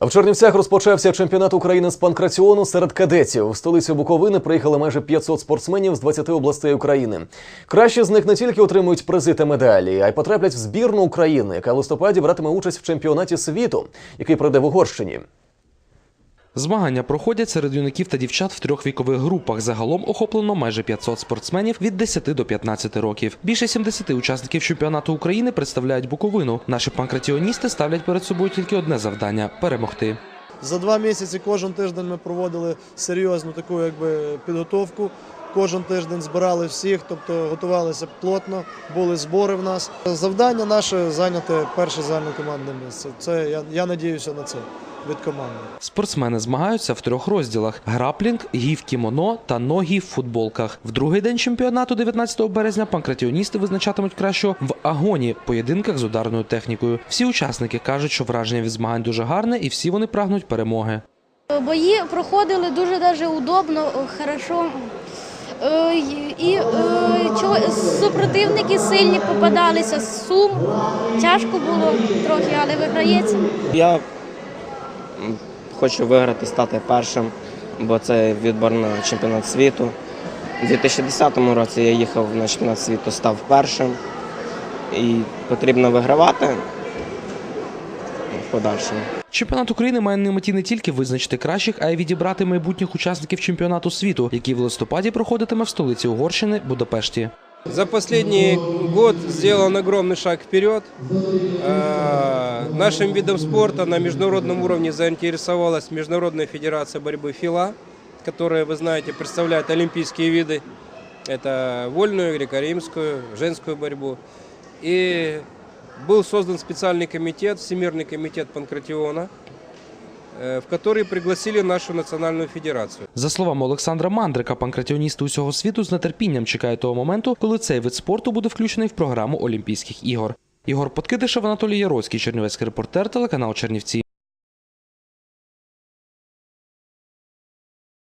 В Чернівцях розпочався чемпіонат України з панкраціону серед кадетів. В столицю Буковини приїхали майже 500 спортсменів з 20 областей України. Кращі з них не тільки отримують призи та медалі, а й потраплять в збірну України, яка в листопаді братиме участь в чемпіонаті світу, який пройде в Угорщині. Змагання проходять серед юнаків та дівчат в трьох вікових групах. Загалом охоплено майже 500 спортсменів від 10 до 15 років. Більше 70 учасників чемпіонату України представляють Буковину. Наші панкратіоністи ставлять перед собою тільки одне завдання перемогти. За два місяці кожен тиждень ми проводили серйозну таку якби підготовку. Кожен тиждень збирали всіх, тобто готувалися плотно, були збори в нас. Завдання наше зайняти перше загальнокомандне місце. Це я, я надіюся на це від команди. Спортсмени змагаються в трьох розділах: граплінг, гів кімоно та ногі в футболках. В другий день чемпіонату, 19 березня, панкратіоністи визначатимуть кращого в агоні поєдинках з ударною технікою. Всі учасники кажуть, що враження від змагань дуже гарне, і всі вони прагнуть перемоги. Бої проходили дуже даже удобно, хорошо. Е, І е, супротивники сильні попадалися, сум. Тяжко було трохи, але виграється. Я хочу виграти, стати першим, бо це відбор на чемпіонат світу. У 2010 році я їхав на чемпіонат світу, став першим. І потрібно вигравати в подальшому. Чемпіонат України має на меті не тільки визначити кращих, а й відібрати майбутніх учасників чемпіонату світу, який в листопаді проходитиме в столиці Угорщини Будапешті. За последний год сделан огромный шаг вперед. Э, Нашим видом спорта на международном уровне заинтересовалась Международная федерация борьбы ФИЛА, которая, вы знаете, представляет олимпийские виды. Это вольную, греко-римскую, женскую борьбу. И был создан специальный комитет, Всемирный комитет Панкратиона, э, в который пригласили нашу национальную федерацию. За словами Олександра Мандрика, панкратіоністи усього світу з нетерпінням чекають того моменту, коли цей вид спорту буде включений в програму Олімпійських ігор. Ігор Подкидишев, Анатолій Яроцький, Чернівецький репортер, телеканал Чернівці.